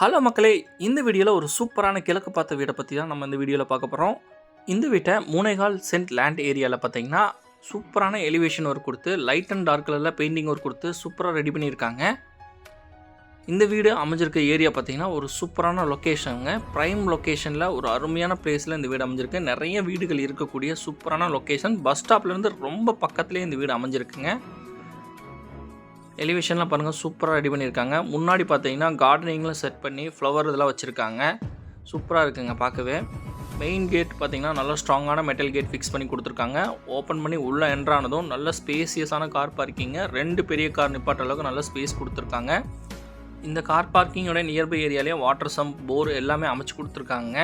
Hello மக்களே இந்த வீடியோவில் ஒரு சூப்பரான கிழக்கு பார்த்த வீடை பற்றி தான் நம்ம இந்த வீடியோவில் பார்க்க போகிறோம் இந்த வீட்டை மூனைகால் சென்ட் லேண்ட் ஏரியாவில் பார்த்தீங்கன்னா சூப்பரான எலிவேஷன் ஒர்க் கொடுத்து லைட் அண்ட் டார்க் கலரில் பெயிண்டிங் ஒர்க் கொடுத்து சூப்பராக ரெடி பண்ணியிருக்காங்க. இந்த வீடு அமைஞ்சிருக்க ஏரியா பார்த்தீங்கன்னா ஒரு சூப்பரான லொக்கேஷனுங்க ப்ரைம் லொக்கேஷனில் ஒரு அருமையான பிளேஸில் இந்த வீடு அமைஞ்சிருக்கு. நிறைய வீடுகள் இருக்கக்கூடிய சூப்பரான லொக்கேஷன் பஸ் ஸ்டாப்லேருந்து ரொம்ப பக்கத்துலேயே இந்த வீடு அமைஞ்சிருக்குங்க. எலிவேஷன்லாம் பாருங்கள் சூப்பராக ரெடி பண்ணியிருக்காங்க. முன்னாடி பார்த்தீங்கன்னா கார்டனிங்லாம் செட் பண்ணி ஃப்ளவர் இதெல்லாம் வச்சுருக்காங்க. சூப்பராக இருக்குங்க பார்க்கவே. மெயின் கேட் பார்த்தீங்கன்னா நல்ல ஸ்ட்ராங்கான மெட்டல் கேட் ஃபிக்ஸ் பண்ணி கொடுத்துருக்காங்க. ஓப்பன் பண்ணி உள்ளே என்ட்ரானதும் நல்ல ஸ்பேசியஸான கார் பார்க்கிங்க ரெண்டு பெரிய கார் நிப்பாட்ட அளவுக்கு நல்ல ஸ்பேஸ் கொடுத்துருக்காங்க. இந்த கார் பார்க்கிங்கோட நியர்பை ஏரியாலேயே வாட்டர் சம்ப் போர் எல்லாமே அமைச்சு கொடுத்துருக்காங்க.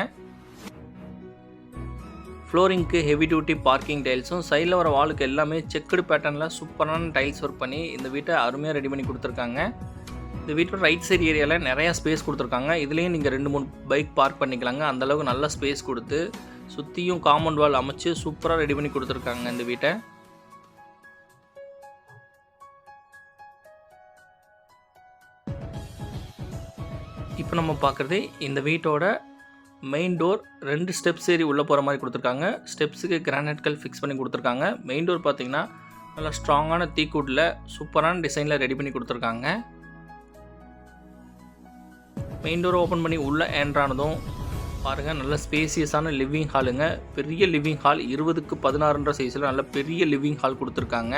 ஃப்ளோரிங்க்கு ஹெவி டியூட்டி பார்க்கிங் டைல்ஸும் சைடில் வர வாலுக்கு எல்லாமே செக்குடு பேட்டர்னில் சூப்பரான டைல்ஸ் ஒர்க் பண்ணி இந்த வீட்டை அருமையாக ரெடி பண்ணி கொடுத்துருக்காங்க. இந்த வீட்டோட ரைட் சைடு ஏரியாவில் நிறையா ஸ்பேஸ் கொடுத்துருக்காங்க. இதுலேயும் நீங்கள் ரெண்டு மூணு பைக் பார்க் பண்ணிக்கலாங்க. அந்தளவுக்கு நல்ல ஸ்பேஸ் கொடுத்து சுற்றியும் காம்பவுண்ட் வால் அமைச்சு சூப்பராக ரெடி பண்ணி கொடுத்துருக்காங்க இந்த வீட்டை. இப்போ நம்ம பார்க்குறது இந்த வீட்டோட மெயின் டோர் ரெண்டு ஸ்டெப்ஸ் ஏறி உள்ளே போகிற மாதிரி கொடுத்துருக்காங்க. ஸ்டெப்ஸுக்கு கிரானைட்கள் ஃபிக்ஸ் பண்ணி கொடுத்துருக்காங்க. மெயின் டோர் பார்த்திங்கன்னா நல்லா ஸ்ட்ராங்கான தீக்கூட்டில் சூப்பரான டிசைனில் ரெடி பண்ணி கொடுத்துருக்காங்க. மெயின் டோரை ஓப்பன் பண்ணி உள்ளே ஏன்றானதும் பாருங்கள் நல்ல ஸ்பேசியஸான லிவிங் ஹாலுங்க பெரிய லிவிங் ஹால் இருபதுக்கு பதினாறுன்ற சைஸில் நல்ல பெரிய லிவிங் ஹால் கொடுத்துருக்காங்க.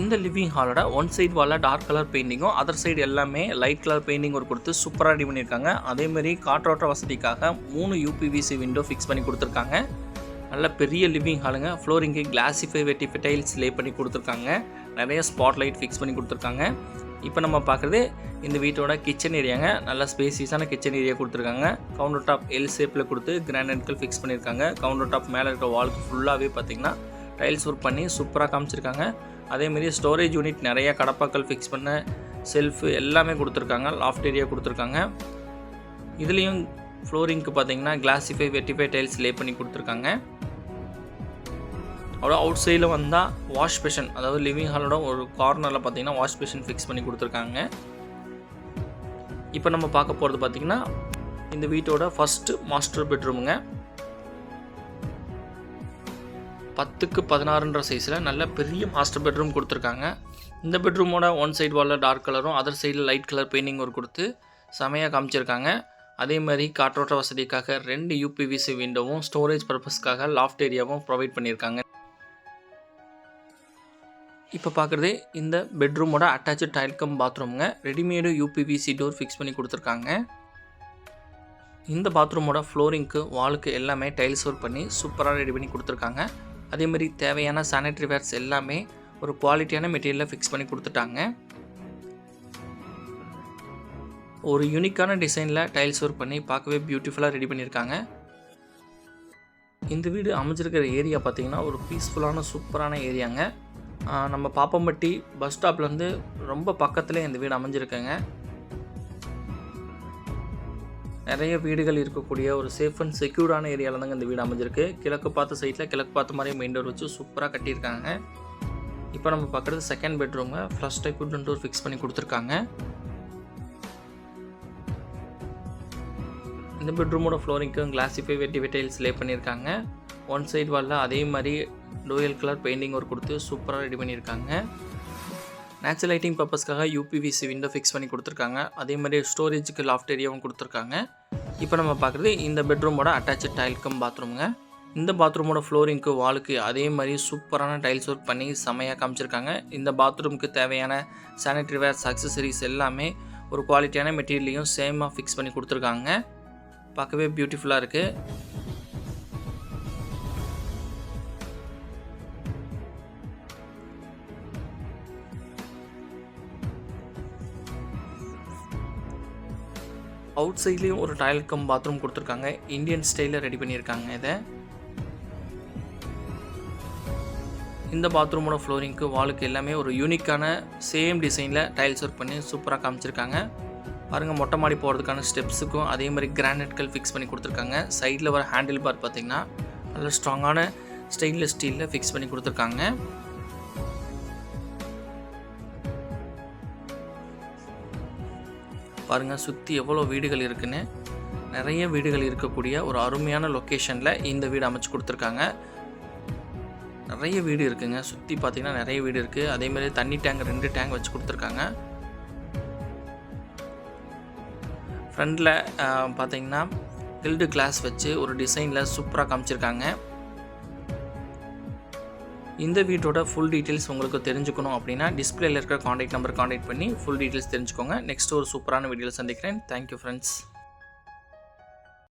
இந்த லிவிங் ஹாலோட ஒன் சைடு வாலில் டார்க் கலர் பெயிண்டிங்கும் அதர் சைடு எல்லாமே லைட் கலர் பெயிண்டிங் ஒரு கொடுத்து சூப்பராக ரெடி பண்ணியிருக்காங்க. அதேமாரி காற்றோட்ட வசதிக்காக மூணு யூபிவிசி விண்டோ ஃபிக்ஸ் பண்ணி கொடுத்துருக்காங்க. நல்ல பெரிய லிவிங் ஹாலுங்க ஃப்ளோரிங்கு கிளாசிஃபை வெட்டி டைல்ஸ் லே பண்ணி கொடுத்துருக்காங்க. நிறைய ஸ்பாட் லைட் ஃபிக்ஸ் பண்ணி கொடுத்துருக்காங்க. இப்போ நம்ம பார்க்குறது இந்த வீட்டோட கிச்சன் ஏரியாங்க நல்ல ஸ்பேசியஸான கிச்சன் ஏரியா கொடுத்துருக்காங்க. கவுண்டர் டாப் எல் ஷேப்பில் கொடுத்து கிரானைட்கள் ஃபிக்ஸ் பண்ணியிருக்காங்க. கவுண்டர் டாப் மேலே இருக்க வாலுக்கு ஃபுல்லாகவே பார்த்தீங்கன்னா டைல்ஸ் ஒர்க் பண்ணி சூப்பராக காமிச்சிருக்காங்க. அதேமாரி ஸ்டோரேஜ் யூனிட் நிறைய கடப்பாக்கள் ஃபிக்ஸ் பண்ண செல்ஃபு எல்லாமே கொடுத்துருக்காங்க லாஃப்ட் ஏரியா கொடுத்துருக்காங்க. இதுலேயும் ஃப்ளோரிங்க்கு பார்த்தீங்கன்னா கிளாசிஃபை வெட்டிஃபை டைல்ஸ் லே பண்ணி கொடுத்துருக்காங்க. அவ்வளோ அவுட் சைடில் வந்தால் வாஷ் பேஷன் அதாவது லிவிங் ஹாலோட ஒரு கார்னரில் பார்த்தீங்கன்னா வாஷ் பேஷன் ஃபிக்ஸ் பண்ணி கொடுத்துருக்காங்க. இப்போ நம்ம பார்க்க போகிறது பார்த்தீங்கன்னா இந்த வீட்டோட ஃபஸ்ட்டு மாஸ்டர் பெட்ரூமுங்க பத்துக்கு பதினாறுன்ற சைஸில் நல்ல பெரிய மாஸ்டர் பெட்ரூம் கொடுத்துருக்காங்க. இந்த பெட்ரூமோட ஒன் சைடு வாலில் டார்க் கலரும் அதர் சைடில் லைட் கலர் பெயிண்டிங் ஒரு கொடுத்து செமையாக காமிச்சிருக்காங்க. அதே மாதிரி காற்றோட்ட வசதிக்காக ரெண்டு யூபிவிசி விண்டோவும் ஸ்டோரேஜ் பர்பஸ்க்காக லாஃப்ட் ஏரியாவும் ப்ரொவைட் பண்ணியிருக்காங்க. இப்போ பார்க்குறது இந்த பெட்ரூமோட அட்டாச்சு டைல் கம் பாத்ரூமுங்க ரெடிமேடு யூபிவிசி டோர் ஃபிக்ஸ் பண்ணி கொடுத்துருக்காங்க. இந்த பாத்ரூமோட ஃப்ளோரிங்க்கு வாலுக்கு எல்லாமே டைல்ஸ் ஒர்க் பண்ணி சூப்பராக ரெடி பண்ணி கொடுத்துருக்காங்க. அதே மாதிரி தேவையான சானிட்டரி வேர்ஸ் எல்லாமே ஒரு குவாலிட்டியான மெட்டீரியலில் ஃபிக்ஸ் பண்ணி கொடுத்துட்டாங்க. ஒரு யூனிக்கான டிசைனில் டைல்ஸ் ஒர்க் பண்ணி பார்க்கவே பியூட்டிஃபுல்லாக ரெடி பண்ணியிருக்காங்க. இந்த வீடு அமைஞ்சிருக்கிற ஏரியா பார்த்திங்கன்னா ஒரு பீஸ்ஃபுல்லான சூப்பரான ஏரியாங்க நம்ம பாப்பம்பட்டி பஸ் ஸ்டாப்லேருந்து ரொம்ப பக்கத்துலேயே இந்த வீடு அமைஞ்சிருக்குங்க. நிறைய வீடுகள் இருக்கக்கூடிய ஒரு சேஃப் அண்ட் செக்யூர்டான ஏரியாவில் தாங்க இந்த வீடு அமைஞ்சிருக்கு. கிழக்கு பார்த்த சைட்டில் கிழக்கு பார்த்த மாதிரியே மெயின் டோர் வச்சு சூப்பராக கட்டியிருக்காங்க. இப்போ நம்ம பார்க்குறது second பெட்ரூமை flush type wooden door fix பண்ணி கொடுத்துருக்காங்க. இந்த பெட்ரூமோட ஃப்ளோரிங்க்கும் கிளாசிஃபை வெட்டி டைல்ஸ் லே பண்ணியிருக்காங்க. ஒன் சைடு வாலில் அதே மாதிரி டோயல் கலர் பெயிண்டிங் ஒர்க் கொடுத்து சூப்பராக ரெடி பண்ணியிருக்காங்க. நேச்சுரல் லைட்டிங் பர்பஸ்க்காக யூபிவிசி விண்டோ ஃபிக்ஸ் பண்ணி கொடுத்துருக்காங்க. அதே மாதிரி ஸ்டோரேஜுக்கு லாஃப்ட் ஏரியாவும் கொடுத்துருக்காங்க. இப்போ நம்ம பார்க்குறது இந்த பெட்ரூமோட அட்டாச்சு டைல் பாத்ரூமுங்க இந்த பாத்ரூமோட ஃப்ளோரிங்க்கு வாலுக்கு அதே மாதிரி சூப்பரான டைல்ஸ் ஒர்க் பண்ணி செமையாக காமிச்சிருக்காங்க. இந்த பாத்ரூமுக்கு தேவையான சானிட்டரி வேர்ஸ் அக்சசரிஸ் எல்லாமே ஒரு குவாலிட்டியான மெட்டீரியலையும் சேமாக ஃபிக்ஸ் பண்ணி கொடுத்துருக்காங்க. பார்க்கவே பியூட்டிஃபுல்லாக இருக்குது அவுட் சைட்லேயும் ஒரு டாய்லெட் கம் பாத்ரூம் கொடுத்துருக்காங்க. இந்தியன் ஸ்டைலில் ரெடி பண்ணியிருக்காங்க இதை. இந்த பாத்ரூமோட ஃப்ளோரிங்க்கு வாலுக்கு எல்லாமே ஒரு யூனிக்கான சேம் டிசைனில் டைல்ஸ் ஒர்க் பண்ணி சூப்பராக காமிச்சிருக்காங்க. பாருங்கள் மொட்டை மாடி போகிறதுக்கான ஸ்டெப்ஸுக்கும் அதே மாதிரி கிரானைட்கள் ஃபிக்ஸ் பண்ணி கொடுத்துருக்காங்க. சைடில் வர ஹேண்டில் பார் பார்த்திங்கன்னா நல்ல ஸ்ட்ராங்கான ஸ்டெயின்லெஸ் ஸ்டீலில் ஃபிக்ஸ் பண்ணி கொடுத்துருக்காங்க. பாருங்கள் சுற்றி எவ்வளோ வீடுகள் இருக்குன்னு. நிறைய வீடுகள் இருக்கக்கூடிய ஒரு அருமையான லொக்கேஷனில் இந்த வீடு அமைச்சு கொடுத்துருக்காங்க. நிறைய வீடு இருக்குங்க. சுற்றி பார்த்தீங்கன்னா நிறைய வீடு இருக்குது அதேமாதிரி தண்ணி டேங்க் ரெண்டு டேங்க் வச்சு கொடுத்துருக்காங்க. ஃப்ரண்டில் பார்த்தீங்கன்னா கில்டு கிளாஸ் வச்சு ஒரு டிசைனில் சூப்பராக காமிச்சிருக்காங்க. இந்த வீட்டோட ஃபுல் டீட்டெயில்ஸ் உங்களுக்கு தெரிஞ்சுக்கணும் அப்படின்னா டிஸ்பிளேல இருக்கிற காண்டாக்ட் நம்பர் காண்டாக்ட் பண்ணி ஃபுல் டீட்டெயில்ஸ் தெரிஞ்சுக்கோங்க. நெக்ஸ்ட் ஒரு சூப்பரான வீடியோவில் சந்திக்கிறேன். Thank you friends